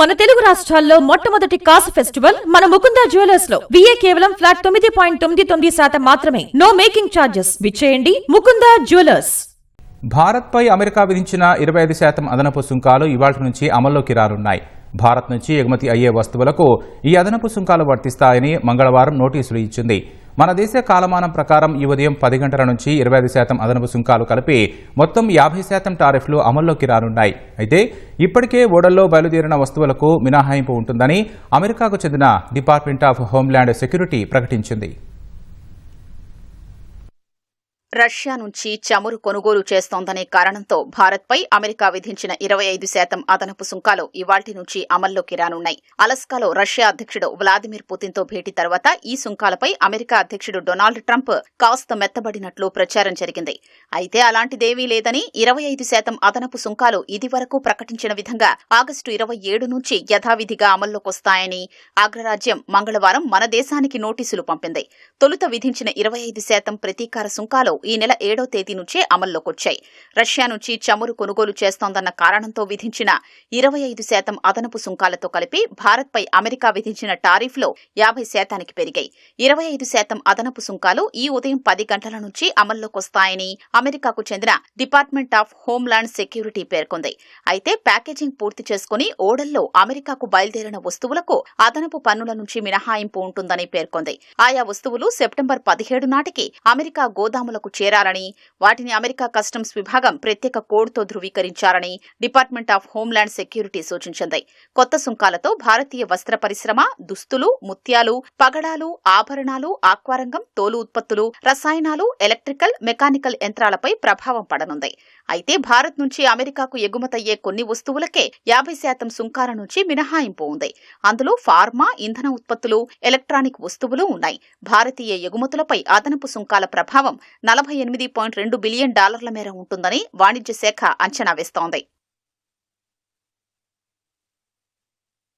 మన తెలుగు రాష్ట్రాల్లో మొట్టమొదటి కాసు ఫెస్టివల్ మన ముకుందా జ్యువెలర్స్లో. విఏ కేవలం ఫ్లాట్ తొమ్మిది పాయింట్ తొమ్మిది తొమ్మిది శాతం మాత్రమే. నో మేకింగ్ ఛార్జెస్ విచ్చేయండి. ముకుందా జ్యువెలర్స్. భారత్పై అమెరికా విధించిన ఇరవై ఐదు శాతం అదనపు సుంకాలు ఇవాళ నుంచి అమల్లోకి రానున్నాయి. భారత్ నుంచి ఎగుమతి అయ్యే వస్తువులకు ఈ అదనపు సుంకాలు వర్తిస్తాయని మంగళవారం నోటీసులు ఇచ్చింది. మన దేశ కాలమానం ప్రకారం ఈ ఉదయం పది గంటల నుంచి ఇరవై ఐదు శాతం అదనపు సుంకాలు కలిపి మొత్తం యాభై శాతం టారిఫ్లు అమల్లోకి రానున్నాయి. అయితే ఇప్పటికే ఓడల్లో బయలుదేరిన వస్తువులకు మినహాయింపు ఉంటుందని అమెరికాకు చెందిన డిపార్ట్మెంట్ ఆఫ్ హోంల్యాండ్ సెక్యూరిటీ ప్రకటించింది. రష్యా నుంచి చమురు కొనుగోలు చేస్తోందనే కారణంతో భారత్పై అమెరికా విధించిన ఇరవై ఐదు శాతం అదనపు సుంకాలు ఇవాల్టి నుంచి అమల్లోకి రానున్నాయి. అలస్కాలో రష్యా అధ్యక్షుడు వ్లాదిమిర్ పుతిన్తో భేటీ తర్వాత ఈ సుంకాలపై అమెరికా అధ్యక్షుడు డొనాల్డ్ ట్రంప్ కాస్త మెత్తబడినట్లు ప్రచారం జరిగింది. అయితే అలాంటిదేవీ లేదని ఇరవై ఐదు శాతం అదనపు సుంకాలు ఇదివరకు ప్రకటించిన విధంగా ఆగస్టు ఇరవై ఏడు నుంచి యథావిధిగా అమల్లోకొస్తాయని అగ్రరాజ్యం మంగళవారం మన దేశానికి నోటీసులు పంపింది. తొలుత విధించిన ఇరవై ఐదు శాతం ప్రతీకార సుంకాలు ఈ నెల ఏడో తేదీ నుంచే అమల్లోకొచ్చాయి. రష్యా నుంచి చమురు కొనుగోలు చేస్తోందన్న కారణంతో విధించిన ఇరవై ఐదు శాతం అదనపు సుంకాలతో కలిపి భారత్పై అమెరికా విధించిన టారిఫ్లో యాభై శాతానికి పెరిగాయి. ఇరవై ఐదు శాతం అదనపు సుంకాలు ఈ ఉదయం పది గంటల నుంచి అమల్లోకొస్తాయని అమెరికాకు చెందిన డిపార్ట్మెంట్ ఆఫ్ హోంల్యాండ్ సెక్యూరిటీ పేర్కొంది. అయితే ప్యాకేజింగ్ పూర్తి చేసుకుని ఓడల్లో అమెరికాకు బయలుదేరిన వస్తువులకు అదనపు పన్నుల నుంచి మినహాయింపు ఉంటుందని పేర్కొంది. ఆయా వస్తువులు సెప్టెంబర్ పదిహేడు నాటికి అమెరికా గోదాములకు చేరాలని వాటిని అమెరికా కస్టమ్స్ విభాగం ప్రత్యేక కోడ్తో ధృవీకరించాలని డిపార్ట్మెంట్ ఆఫ్ హోంల్యాండ్ సెక్యూరిటీ సూచించింది. కొత్త సుంకాలతో భారతీయ వస్త్ర పరిశ్రమ దుస్తులు ముత్యాలు పగడాలు ఆభరణాలు ఆక్వారంగం తోలు ఉత్పత్తులు రసాయనాలు ఎలక్ట్రికల్ మెకానికల్ యంత్రాలపై ప్రభావం పడనుంది. అయితే భారత్ నుంచి అమెరికాకు ఎగుమతయ్యే కొన్ని వస్తువులకే యాభై శాతం సుంకాల నుంచి మినహాయింపు ఉంది. అందులో ఫార్మా ఇంధన ఉత్పత్తులు ఎలక్ట్రానిక్ వస్తువులు ఉన్నాయి. భారతీయ ఎగుమతులపై అదనపు సుంకాల ప్రభావం నలభై ఎనిమిది పాయింట్ రెండు బిలియన్ డాలర్ల మేర ఉంటుందని వాణిజ్య శాఖ అంచనా వేస్తోంది.